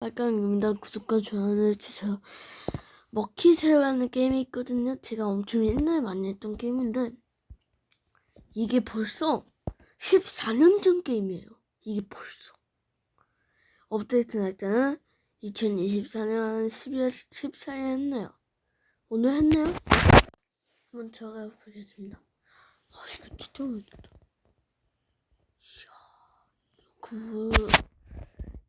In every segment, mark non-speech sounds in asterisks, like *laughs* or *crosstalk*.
빨강입니다. 구독과 좋아요를 해주세요. 먹히세요라는 게임이 있거든요. 제가 엄청 옛날에 많이 했던 게임인데 이게 벌써 14년 전 게임이에요. 이게 벌써 업데이트 날짜는 2024년 12월 14일 했네요. 오늘 했네요. 한번 들어가 보겠습니다. 아 이거 진짜 어렵다. 이야 그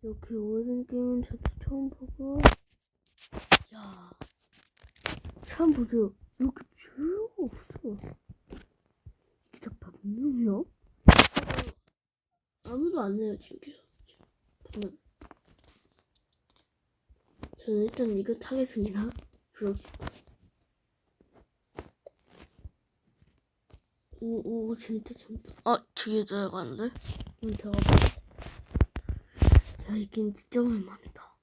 이렇게 오래된 게임은 저도 처음 보고. 야. 참 보세요. 이렇게 별로가 없어. 이게 다 반면이야? 아무도 안 해요 여기서. 보면 저는 일단 이거 타겠습니다. 블록스 오오 진짜 재밌다. 아 저기 들어가는데? 들어가봐. 야, 이 게임 진짜 오랜만이다.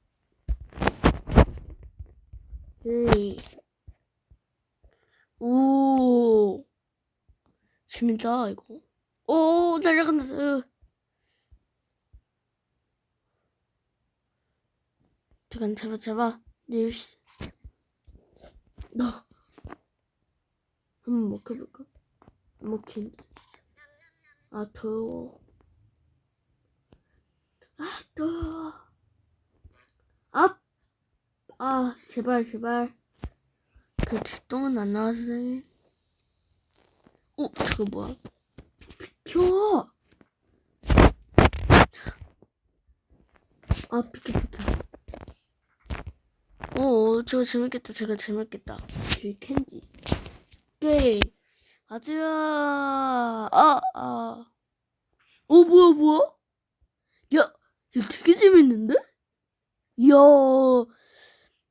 에이. 오. 재밌다, 이거. 오, 날아간다. 으. 잠깐, 잡아, 잡아. 뉴스. 너. 한번 먹혀볼까? 안 먹힌다. 아, 더워. 아, 또. 아, 아, 제발, 제발. 그 뒷동은 안 나왔으니. 어, 저거 뭐야? 비켜! 아, 비켜, 비켜. 어, 저거 재밌겠다. 저거 재밌겠다. 저기 캔디. 오케이. 아즈야. 아, 아. 어, 뭐야, 뭐야? 야, 이거 되게 재밌는데? 이야,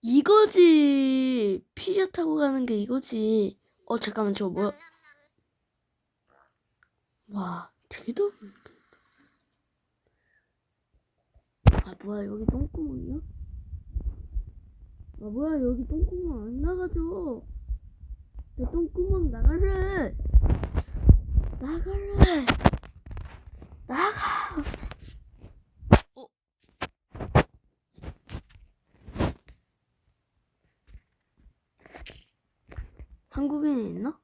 이거지. 피자 타고 가는 게 이거지. 어, 잠깐만, 저거 뭐야? 와, 되게 더럽아 뭐야, 여기 똥구멍이야? 아, 뭐야, 여기 똥구멍 안 나가죠? 내 똥구멍 나갈래! 나갈래! 나가! 한국인이 있나?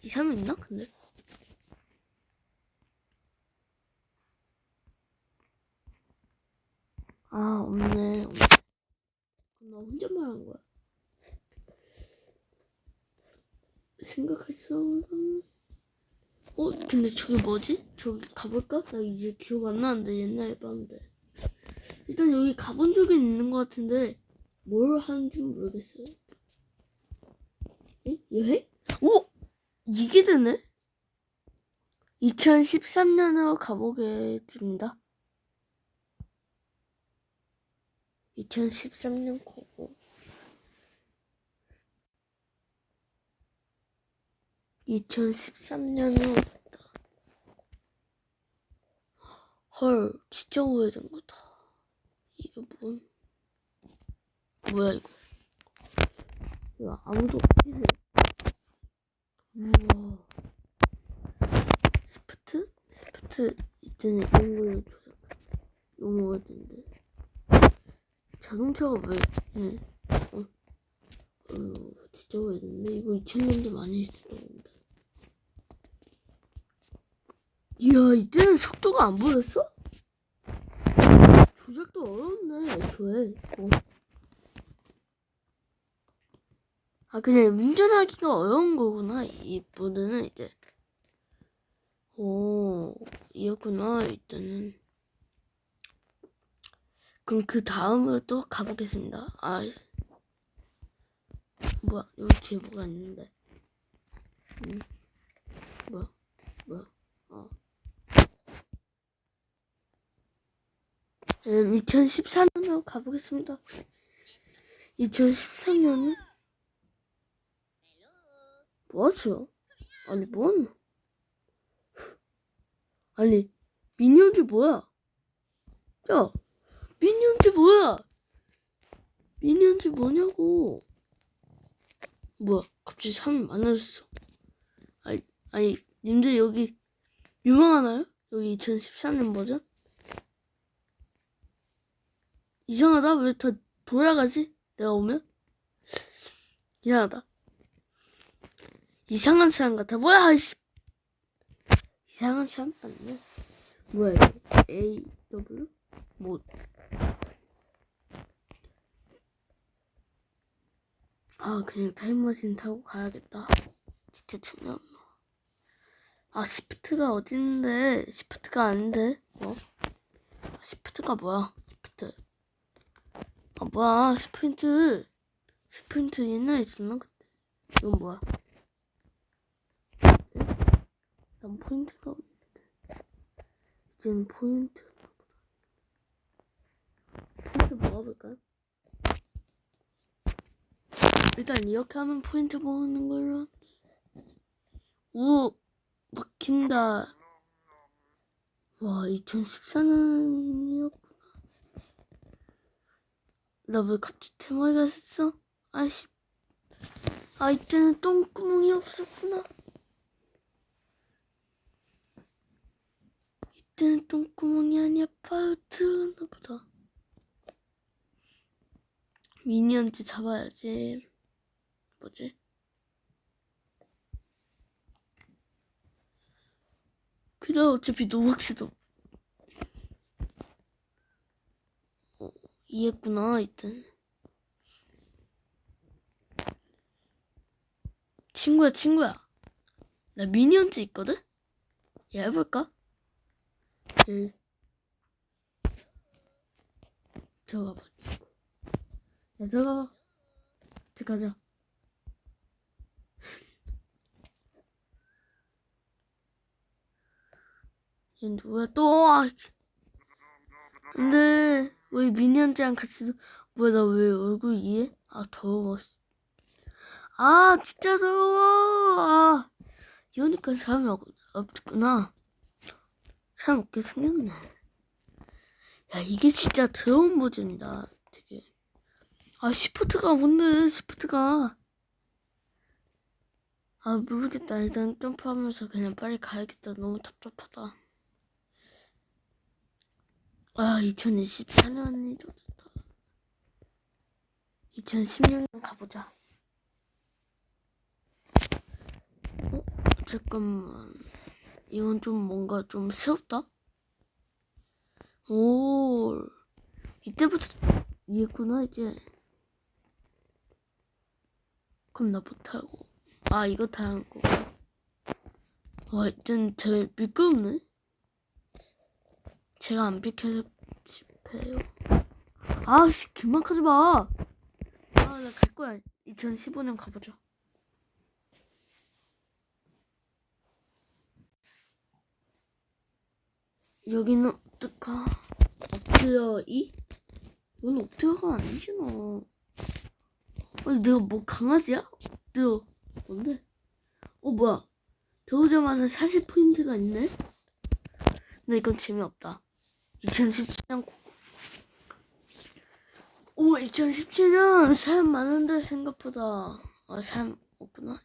이 사람 있나? 근데 아 없네 없네 나 혼잣말 한 거야 생각했어 어 근데 저기 뭐지? 저기 가볼까? 나 이제 기억 안 나는데 옛날에 봤는데 일단 여기 가본 적이 있는 것 같은데 뭘 하는지 모르겠어요. 에? 여행? 오! 이게 되네? 2013년으로 가보게 됩니다. 2013년 고고. 2013년으로 헐, 진짜 오래된 거다. 이게 뭔? 뭐야 이거? 야 아무도 없지? 우와. 스프트? 스프트 이때는 이런 걸로 조작. 너무 오래된데. 자동차가 왜? 응. 어. 어휴, 진짜 오래됐네. 이거 2000년대 많이 쓰던 건데. 이야, 이때는 속도가 안 보였어? 조작도 어려웠네, 애초에. 어. 아, 그냥 운전하기가 어려운 거구나, 이 모드는 이제. 오, 이었구나, 이때는. 그럼 그 다음으로 또 가보겠습니다. 아, 뭐야, 여기 뒤에 뭐가 있는데. 음, 뭐야, 뭐야, 어. 음, 2014년으로 가보겠습니다. 2013년은? 뭐 하세요? 아니, 뭔? 아니, 미니언즈 뭐야? 야, 미니언즈 뭐야? 미니언즈 뭐냐고? 뭐야, 갑자기 사람이 많아졌어. 아니, 아니, 님들 여기 유명하나요? 여기 2013년 버전? 이상하다. 왜 다 돌아가지? 내가 오면? 이상하다. 이상한 사람 같아. 뭐야, 씨. 이상한 사람 아니야? 뭐야, 이거? A, W? 뭐. 아, 그냥 타임머신 타고 가야겠다. 진짜 재미없네. 아, 시프트가 어딨는데? 시프트가 아닌데? 뭐? 시프트가 뭐야? 시프트. 아, 뭐야, 스프린트. 스프린트 옛날에 있었나? 그때. 이건 뭐야? 난 포인트가 없는데. 이제는 포인트. 포인트 먹어볼까요? 일단 이렇게 하면 포인트 먹는 걸로. 오! 막힌다. 와, 2014년이었구나. 나 왜 갑자기 대머리가 됐어? 아이씨. 아, 이때는 똥구멍이 없었구나. 이때는 똥구멍이 아니야. 파우트였나 보다. 미니언즈 잡아야지. 뭐지? 그다 어차피 노박스도 어, 이해했구나 이때 친구야 친구야 나 미니언즈 있거든? 야 해볼까? 응 들어가봐. 친구 야 들어가봐. 같이 가자. 얘 누구야? 또 아, 근데 왜 미니언즈랑 같이 놀- 뭐야 나 왜 얼굴 이해? 아 더러웠어. 아 진짜 더러워. 아 이러니까 없- 없구나 사람 없게 생겼네 야 이게 진짜 더러운 버전이다 되게 아 시프트가 뭔데 시프트가 아 모르겠다 일단 점프하면서 그냥 빨리 가야겠다 너무 답답하다 아, 2024년이 더 좋다. 2010년 가보자. 어? 잠깐만. 이건 좀 뭔가 좀 새롭다? 오, 이때부터 이해구나, 이제. 그럼 나 못하고. 아, 이거 타는 거. 와, 이젠 제일 미끄럽네? 제가 안 비켜서 실패해요. 아씨, 길막하지 마. 아, 나 갈 거야. 2015년 가보자. 여기는 어떡하? 엎드려 이? 이건 엎드려가 아니잖아. 아니 내가 뭐 강아지야? 엎드려. 뭔데? 어 뭐야? 들어오자마자 40포인트가 있네? 근데 이건 재미없다. 2017년 오 2017년 사람 많은데 생각보다 아 사람 없구나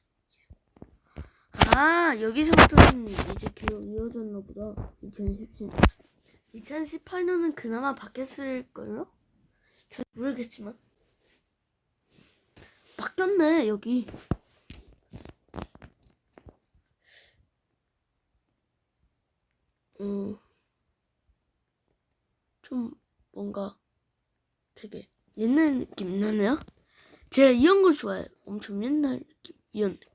아 여기서부터는 이제 이어졌나 보다 2017 2018년은 그나마 바뀌었을걸요? 잘 모르겠지만 바뀌었네 여기 어, 좀 뭔가 되게 옛날 느낌 나네요. 제가 이런 걸 좋아해요. 엄청 옛날 느낌, 이런 느낌.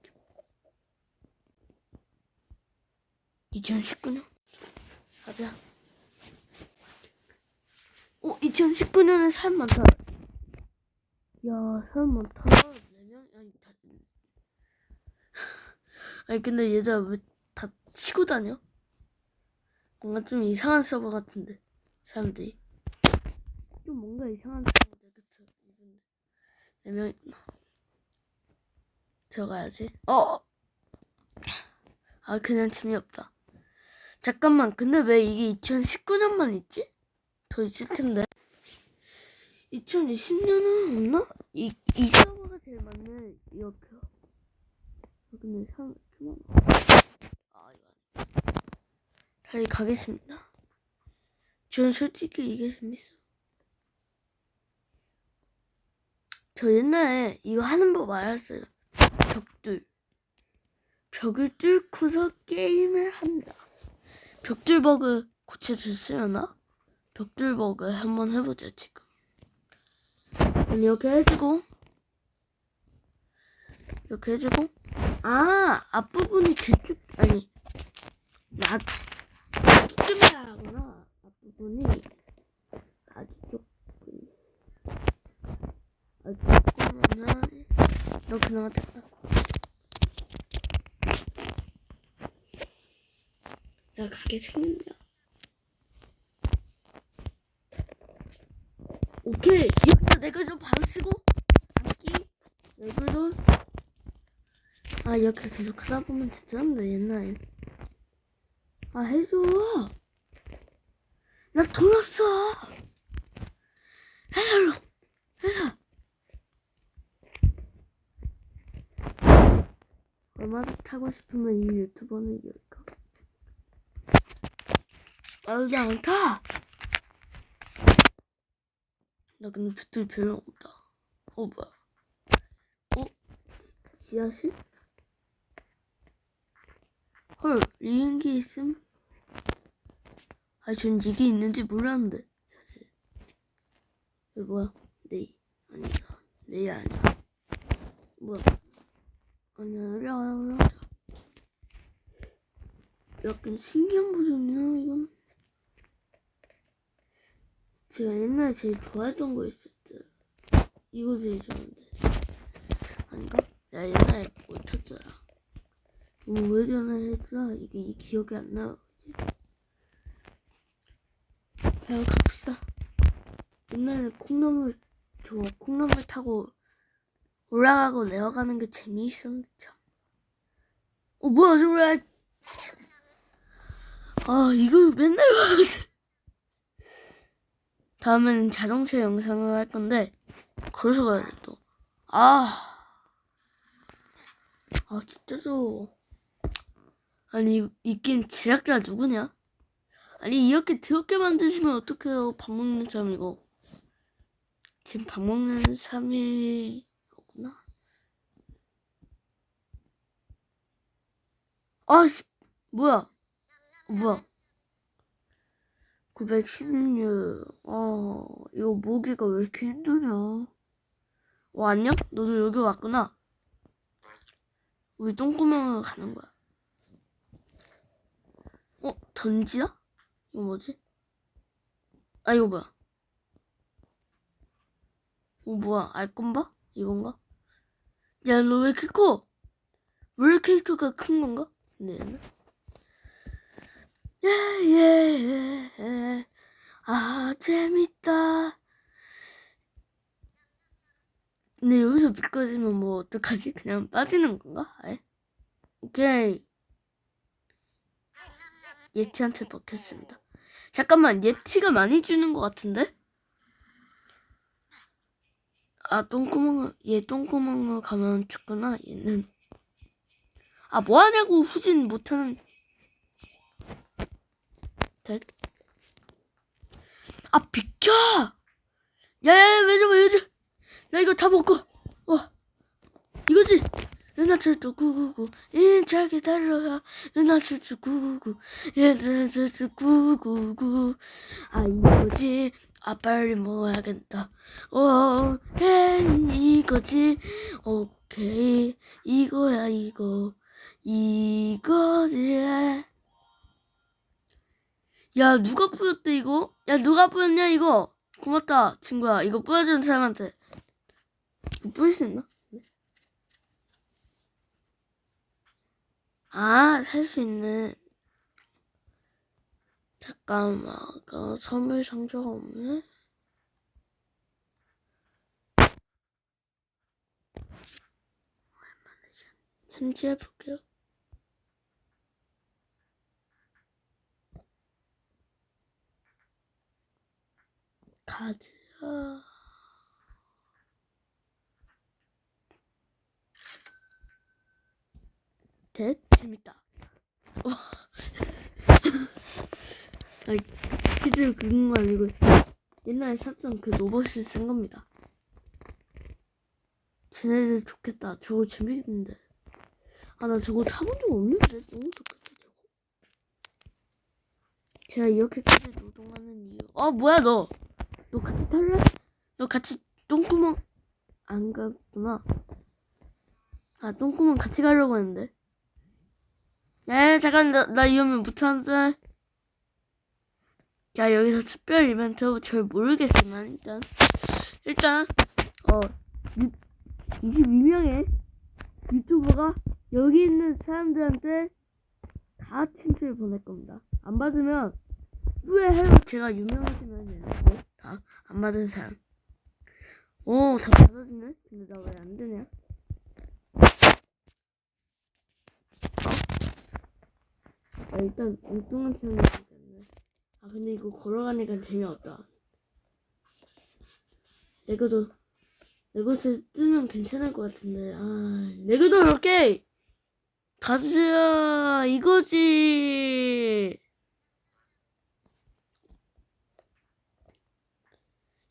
2019년 가자. 어, 2019년에 사람 많다. 야, 사람 많다. 4명? 아니, 다. *laughs* 아니, 근데 얘들아, 왜다 치고 다녀? 뭔가 좀 이상한 서버 같은데 사람들이 좀 뭔가 이상한 서버인데 그쵸 이분들 네명 있구나 들어가야지 어! 아 그냥 재미없다 잠깐만 근데 왜 이게 2019년만 있지? 더 있을 텐데 2020년은 없나? 이, 이 서버가 제일 많네 이렇게 아, 근데 좀 많아 아 이거. 다시 가겠습니다. 저는 솔직히 이게 재밌어요. 저 옛날에 이거 하는 법 알았어요. 벽돌. 벽을 뚫고서 게임을 한다. 벽돌 버그 고쳐주시려나? 벽돌 버그 한번 해보자, 지금. 이렇게 해주고. 이렇게 해주고. 아, 앞부분이 길쭉, 아니. 나, 하구나. 앞부분이 아주 조금. 아주 조금이면 이렇게 나왔다. 나 가게 생긴다. 오케이. 이것도 내가 좀 바로 쓰고. 악기. 내글도. 아, 이렇게 계속 하다 보면 되잖아, 옛날에. 아, 해줘. 나 돈 없어. 해달로. 해라. 얼마나 타고 싶으면 이 유튜버는 이럴까? 아, 나안 타! 나 근데 배터리 별로 없다. 어, 뭐야. 어? 지하실? 헐, 리인기 있음? 아, 전 이게 있는지 몰랐는데, 사실. 이거 뭐야? 네이. 아니다. 네이 아니야. 뭐야? 아니야, 올라와, 올라가자. 약간 신기한 버전이야, 이건. 제가 옛날에 제일 좋아했던 거 있을 때. 이거 제일 좋아하는데. 아닌가? 야, 옛날에 못 탔잖아. 이거 왜 전화했더라? 이게 이 기억이 안 나. 야, 갑시다. 옛날에 콩나물, 저 콩나물 타고 올라가고 내려가는 게 재미있었는데, 참. 어, 뭐야, 저 왜. 아, 이거 맨날 봐야 다음에는 자동차 영상을 할 건데, 거기서 가야 돼, 또. 아. 아, 진짜 로. 아니, 이, 이 게임 제작자 누구냐? 아니, 이렇게 더럽게 만드시면 어떡해요, 밥 먹는 사람 이거. 지금 밥 먹는 사람이, 없구나. 아, 씨, 뭐야. 뭐야. 916. 아, 이거 모기가 왜 이렇게 힘드냐. 어, 안녕? 너도 여기 왔구나. 우리 똥구멍을 가는 거야. 어, 던지다? 이거 뭐지? 아, 이거 뭐야? 어, 뭐야? 알건바? 이건가? 야, 너 왜 이렇게 커? 왜 이렇게 캐릭터가 큰 건가? 네. 예, 예, 예. 아, 재밌다. 근데 여기서 미끄러지면 뭐 어떡하지? 그냥 빠지는 건가? 아예? 오케이. 예티한테 먹혔습니다. 잠깐만, 예티가 많이 주는 것 같은데? 아, 똥구멍을, 얘 똥구멍을 가면 죽구나, 얘는. 아, 뭐하냐고, 후진 못하는. 됐. 아, 비켜! 야, 야, 왜 저래, 왜 저래. 나 이거 다 먹고, 어. 이거지? 은하철도 999, 인자 기다려야, 은하철도 999, 은하철도 999. 아, 이거지? 아, 빨리 먹어야겠다. 어, 해, 이거지? 오케이. 이거야, 이거. 이거지. 야, 누가 뿌렸대, 이거? 야, 누가 뿌렸냐, 이거? 고맙다, 친구야. 이거 뿌려주는 사람한테. 이거 뿌릴 수 있나? 아, 살 수 있네. 잠깐만, 그 선물 상자가 없네? 현지 해볼게요. 가즈야. 됐? 재밌다. 와. *laughs* 아, 그런 거 아니고 옛날에 샀던 그 로봇을 쓴 겁니다. 쟤네들 좋겠다. 저거 재밌겠는데. 아, 나 저거 타본 적 없는데? 너무 좋겠다, 저거. 제가 이렇게까지 노동하는 이유. 어, 뭐야, 너? 너 같이 탈래? 너 같이 똥구멍 안 갔구나. 아, 똥구멍 같이 가려고 했는데. 야, 잠깐, 나, 나 이러면 못하는데. 야, 여기서 특별 이벤트 잘 모르겠지만, 일단. 일단, 어, 22명의 유튜버가 여기 있는 사람들한테 다 친추를 보낼 겁니다. 안 받으면 후회해요. 제가 유명해지면 되고 다안 받은 사람. 오, 다 받아주네? 근데 나 왜 안 되냐? 어? 아, 일단 엉뚱한 사람이. 아, 근데 이거 걸어가니까 재미없다. 레고도 레고스 뜨면 괜찮을 것 같은데 아 레고도 이렇게 가자 이거지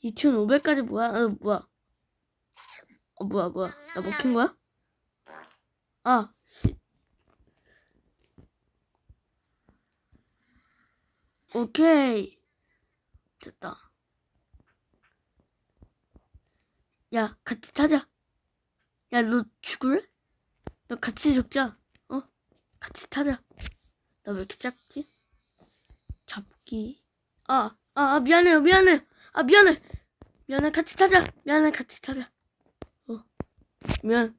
2,500까지 뭐야? 어, 뭐야? 어, 뭐야, 뭐야? 나 먹힌 거야? 아, 씨. 오케이. 됐다. 야, 같이 타자. 야, 너 죽을래? 너 같이 죽자. 어? 같이 타자. 나 왜 이렇게 작지? 잡기. 아, 아, 아, 미안해요, 미안해. 아, 미안해. 미안해, 같이 타자. 미안해, 같이 타자. 어, 미안.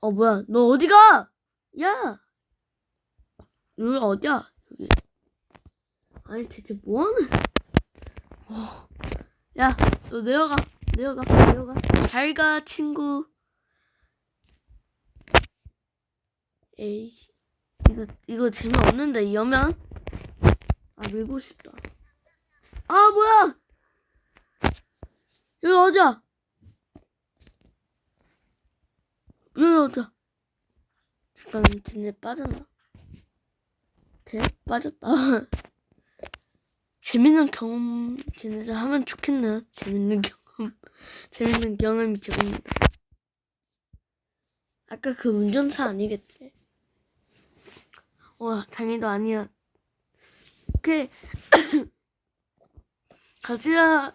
어, 뭐야. 너 어디 가? 야! 여기 어디야? 여기. 아니, 대체 뭐하는? 어. 야, 너 내려가. 내려가. 내려가. 잘 가, 친구. 에이, 이거, 이거 재미없는데, 이 여면? 아, 밀고 싶다. 아, 뭐야! 여기 어디야? 여기 어디야? 잠깐, 진짜 빠졌나? 대 빠졌다. *laughs* 재밌는 경험, 쟤네들 하면 좋겠네. 재밌는 경험. *laughs* 재밌는 경험이 적습니다. 아까 그 운전사 아니겠지? 와, 다행히도 아니야. 오케이. 가자.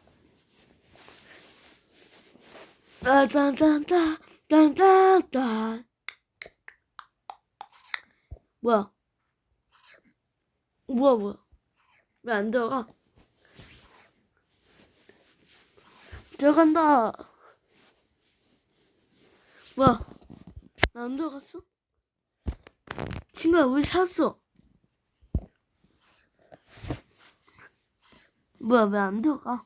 따단단단, 딴딴딴. 뭐야? 뭐야, 뭐야? 왜 안 들어가? 들어간다. 뭐야? 나 안 들어갔어? 친구야, 우리 샀어. 뭐야, 왜 안 들어가?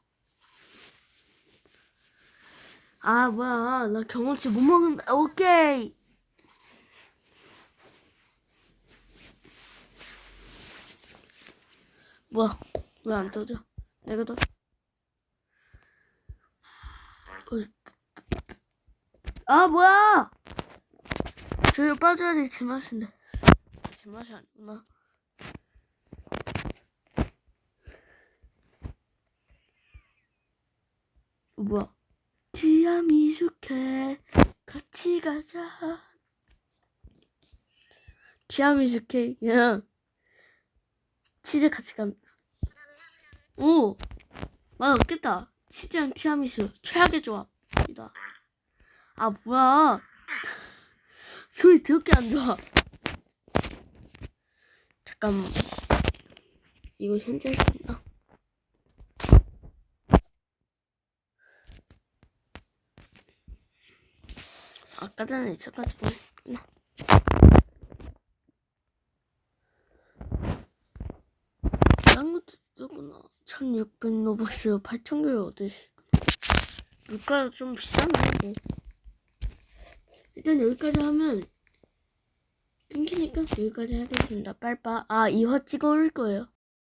아, 뭐야. 나 경험치 못 먹는다. 오케이. 뭐야, 왜 안 떠져? 내가 더. 어. 아, 뭐야! 저기 빠져야지 제맛인데. 제 맛이 아니구나. 어, 뭐야? 지하 미숙해 같이 가자. 지하 미숙해 그냥 치즈 같이 갑니다. 오, 맛 없겠다. 치즈랑 티라미수 최악의 조합이다. 아 뭐야? *laughs* 소리 더럽게 안 좋아. 잠깐만. 이거 현재 있나? 아까 전에 있어가지고 했구나. 딴 것도 있었구나. 1600 로벅스 8,000개를 얻을 수 있구나. 물가가 좀 비싸네, 뭐. 일단 여기까지 하면 끊기니까 여기까지 하겠습니다. 빨빠. 아, 이화 찍어 올 거예요.